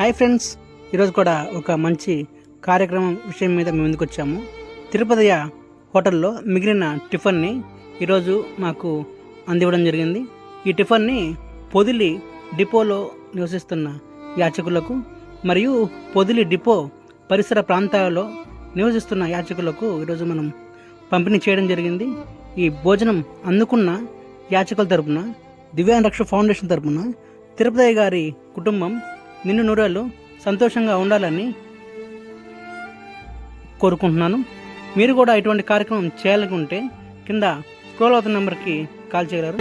Hi friends. ఈరోజు కూడా ఒక మంచి కార్యక్రమం విషయం మీద మేము ముందుకు వచ్చాము. తిరుపతియ హోటల్లో మిగిలిన టిఫిన్ని ఈరోజు మాకు అందివ్వడం జరిగింది. ఈ టిఫిన్ని పొదిలి డిపోలో నివసిస్తున్న యాచకులకు మరియు పొదిలి డిపో పరిసర ప్రాంతాలలో నివసిస్తున్న యాచకులకు ఈరోజు మనం పంపిణీ చేయడం జరిగింది. ఈ భోజనం అందుకున్న యాచకుల తరపున దివ్యాంగ రక్ష ఫౌండేషన్ తరపున తిరుపతి గారి కుటుంబం నిన్ను నూరాళ్ళు సంతోషంగా ఉండాలని కోరుకుంటున్నాను. మీరు కూడా ఇటువంటి కార్యక్రమం చేయాలనుకుంటే కింద స్క్రోల్ అవుతున్న నెంబర్కి కాల్ చేయగలరు.